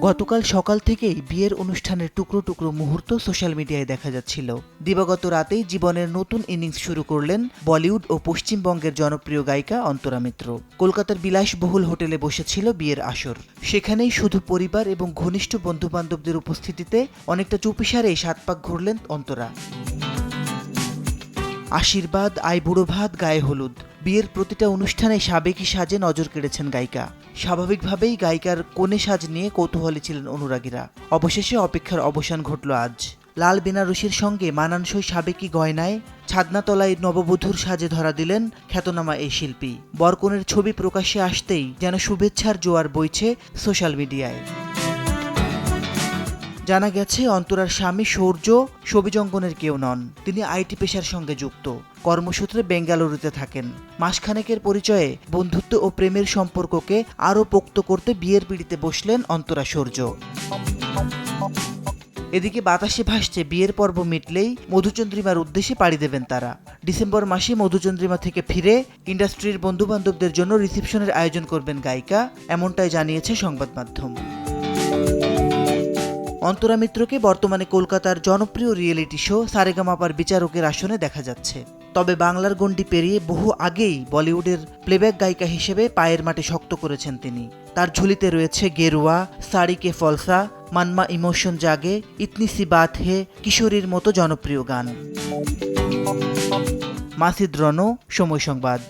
গতকাল সকাল থেকেই বিয়ের অনুষ্ঠানের টুকরো টুকরো মুহূর্ত সোশ্যাল মিডিয়ায় দেখা যাচ্ছিল। দিবাগত রাতেই জীবনের নতুন ইনিংস শুরু করলেন বলিউড ও পশ্চিমবঙ্গের জনপ্রিয় গায়িকা অন্তরা মিত্র। কলকাতার বিলাসবহুল হোটেলে বসেছিল বিয়ের আসর। সেখানেই শুধু পরিবার এবং ঘনিষ্ঠ বন্ধুবান্ধবদের উপস্থিতিতে অনেকটা চুপিসারেই সাত পাক ঘুরলেন অন্তরা। আশীর্বাদ আইবুড়ো ভাত, গায়ে হলুদ। বিয়ের প্রতিটা অনুষ্ঠানে সাবেকি সাজে নজর কেড়েছেন গায়িকা। স্বাভাবিকভাবেই গায়িকার কোণে সাজ নিয়ে কৌতূহলী ছিলেন অনুরাগীরা। অবশেষে অপেক্ষার অবসান ঘটল আজ। লাল বেনারসির সঙ্গে মানানসই সাবেকি গয়নায় ছাদনাতলায় নববধূর সাজে ধরা দিলেন খ্যাতনামা এই শিল্পী। বরকনের ছবি প্রকাশ্যে আসতেই যেন শুভেচ্ছার জোয়ার বইছে সোশ্যাল মিডিয়ায়। জানা গেছে, অন্তরার স্বামী সৌর্য ছবিজঙ্গনের কেউ নন। তিনি আইটি পেশার সঙ্গে যুক্ত। কর্মসূত্রে বেঙ্গালুরুতে থাকেন। মাসখানেকের পরিচয়ে বন্ধুত্ব ও প্রেমের সম্পর্ককে আরও পোক্ত করতে বিয়ের পিড়িতে বসলেন অন্তরা সৌর্য। এদিকে বাতাসে ভাসছে, বিয়ের পর্ব মিটলেই মধুচন্দ্রিমার উদ্দেশ্যে পাড়ি দেবেন তারা। ডিসেম্বর মাসে মধুচন্দ্রিমা থেকে ফিরে ইন্ডাস্ট্রির বন্ধু বান্ধবদের জন্য রিসেপশনের আয়োজন করবেন গায়িকা, এমনটাই জানিয়েছে সংবাদ মাধ্যম। অন্তরা মিত্রকে বর্তমানে কলকাতার জনপ্রিয় রিয়েলিটি শো সারেগামাপার বিচারকের আসনে দেখা যাচ্ছে। তবে বাংলার গণ্ডি পেরিয়ে বহু আগেই বলিউডের প্লেব্যাক গায়িকা হিসেবে পায়ের মাটি শক্ত করেছেন তিনি। তার ঝুলিতে রয়েছে গেরুয়া সাড়ি কে ফলসা, মানমা ইমোশন জাগে, ইতনি সি বাত হে, কিশোরীর মতো জনপ্রিয় গান। মাসিদ রনো সময় সংবাদ।